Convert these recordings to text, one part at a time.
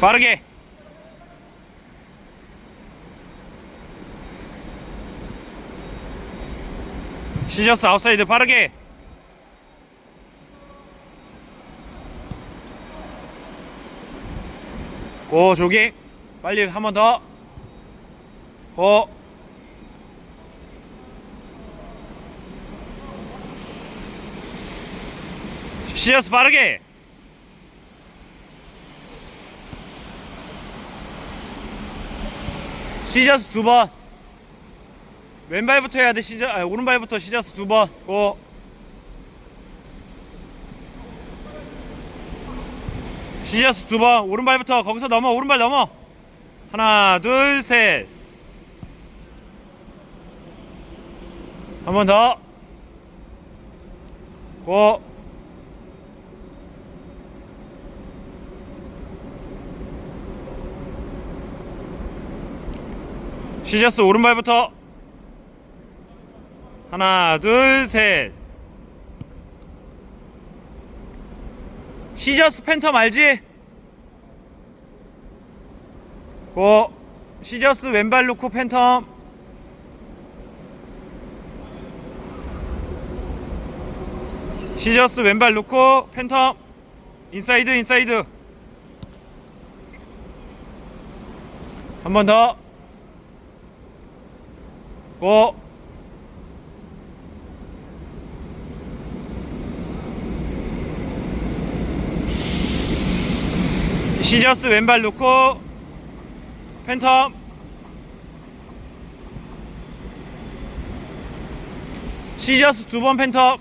빠르게. 시저스 아웃사이드 빠르게. 고 조깅 빨리 한 번 더. 고. 시저스 빠르게 시저스 두 번. 왼발부터 해야 돼. 시저 아, 오른발부터 시저스 두 번. 고. 시저스 두 번. 오른발부터 거기서 넘어. 오른발 넘어. 하나, 둘, 셋. 한 번 더. 고. 시저스 오른발부터. 하나 둘셋. 시저스 팬텀 알지? 고. 시저스 왼발 놓고 팬텀. 시저스 왼발 놓고 팬텀. 인사이드 인사이드. 한 번 더 고. 시저스 왼발 놓고 팬텀. 시저스 두 번 팬텀.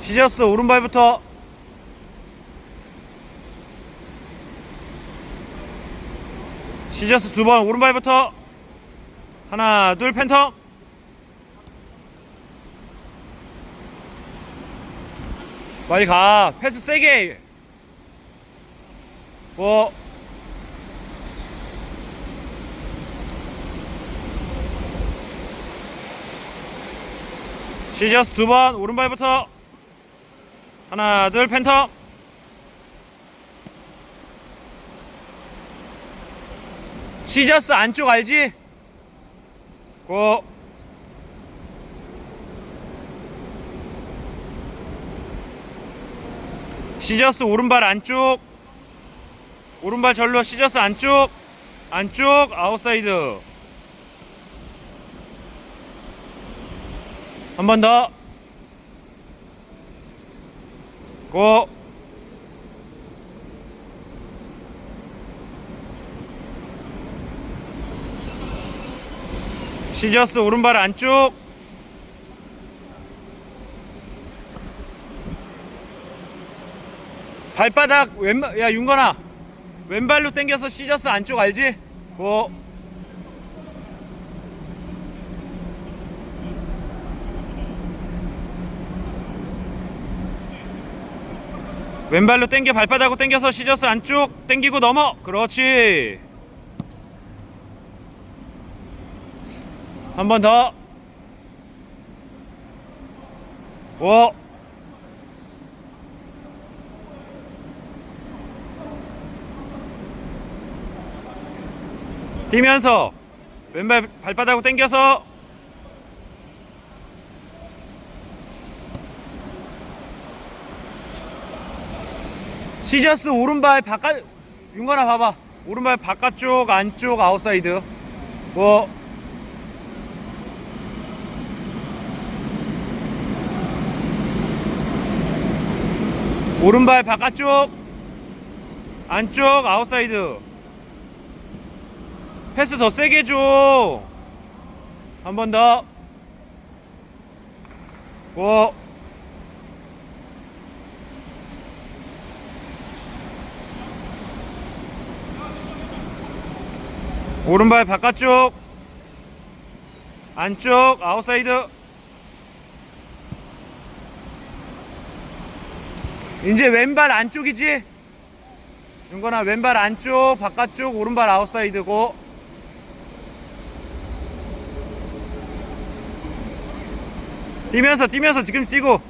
시저스 오른발부터 시저스 두 번 오른발부터. 하나 둘 팬텀. 빨리 가. 패스 세게. 고 시저스 두 번 오른발부터. 하나 둘 팬텀 시저스 안쪽 알지? 고. 시저스 오른발 안쪽. 오른발 절로 시저스 안쪽. 안쪽 아웃사이드. 한 번 더. 고. 시저스 오른발 안쪽. 발바닥 왼발 야 윤건아. 왼발로 당겨서 시저스 안쪽 알지? 고. 왼발로 당겨 발바닥으로 당겨서 시저스 안쪽 당기고 넘어. 그렇지 한 번 더. 오. 뛰면서 왼발 발바닥으로 당겨서 시저스 오른발 바깥 윤건아 봐봐 오른발 바깥쪽 안쪽 아웃사이드 뭐 오른발 바깥쪽. 안쪽 아웃사이드. 패스 더 세게 줘. 한 번 더. 고. 오른발 바깥쪽. 안쪽 아웃사이드 이제 왼발 안쪽이지? 윤건아 왼발 안쪽 바깥쪽 오른발 아웃사이드고. 뛰면서 뛰면서 지금 뛰고.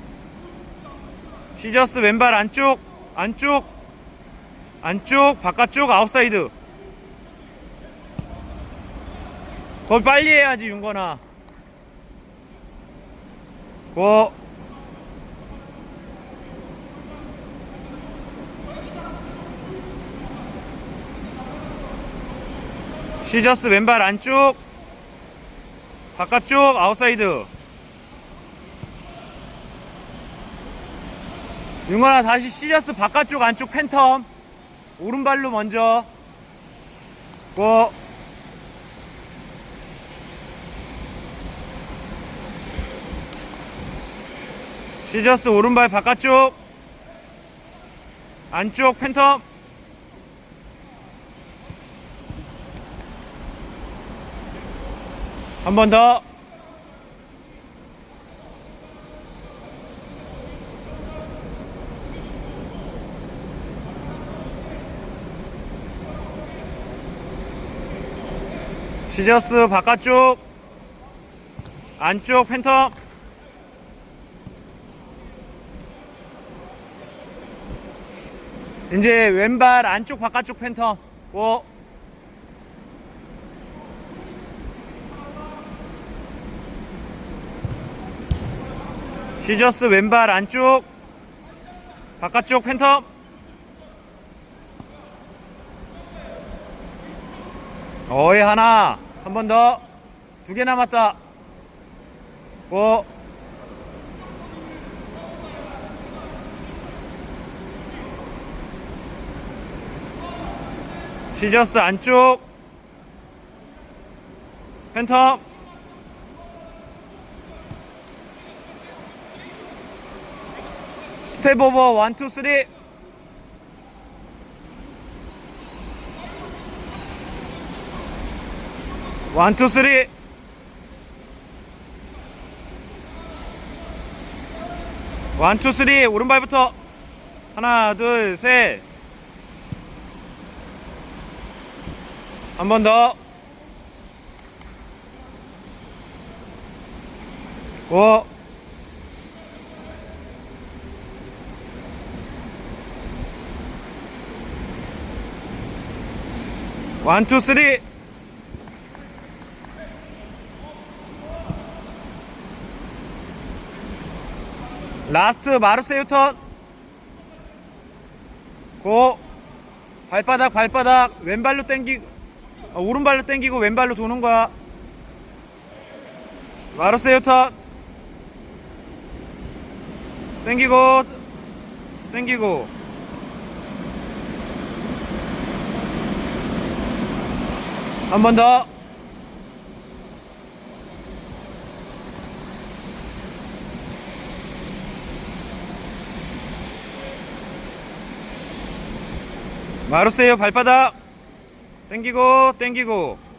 시저스 왼발 안쪽 안쪽 안쪽 바깥쪽 아웃사이드. 그걸 빨리 해야지 윤건아. 고 시저스 왼발 안쪽. 바깥쪽 아웃사이드. 윤건아 다시 시저스 바깥쪽 안쪽 팬텀. 오른발로 먼저. 고. 시저스 오른발 바깥쪽. 안쪽 팬텀 한 번 더. 시저스 바깥쪽 안쪽 팬텀. 이제 왼발 안쪽 바깥쪽 팬텀. 고 시저스 왼발 안쪽. 바깥쪽 팬텀. 어이 하나. 한 번 더. 두 개 남았다. 고. 시저스 안쪽. 팬텀 스텝 오버 원, 투, 쓰리 원, 투, 쓰리 원, 투, 쓰리 오른발부터. 하나, 둘, 셋. 한 번 더. 고. 원, 투, 쓰리. 라스트 마르세유 턴. 고. 발바닥, 발바닥. 왼발로 당기, 아, 오른발로 당기고 왼발로 도는 거야. 마르세유 턴. 당기고, 당기고. 한 번 더. 마르세유 발바닥. 땡기고 땡기고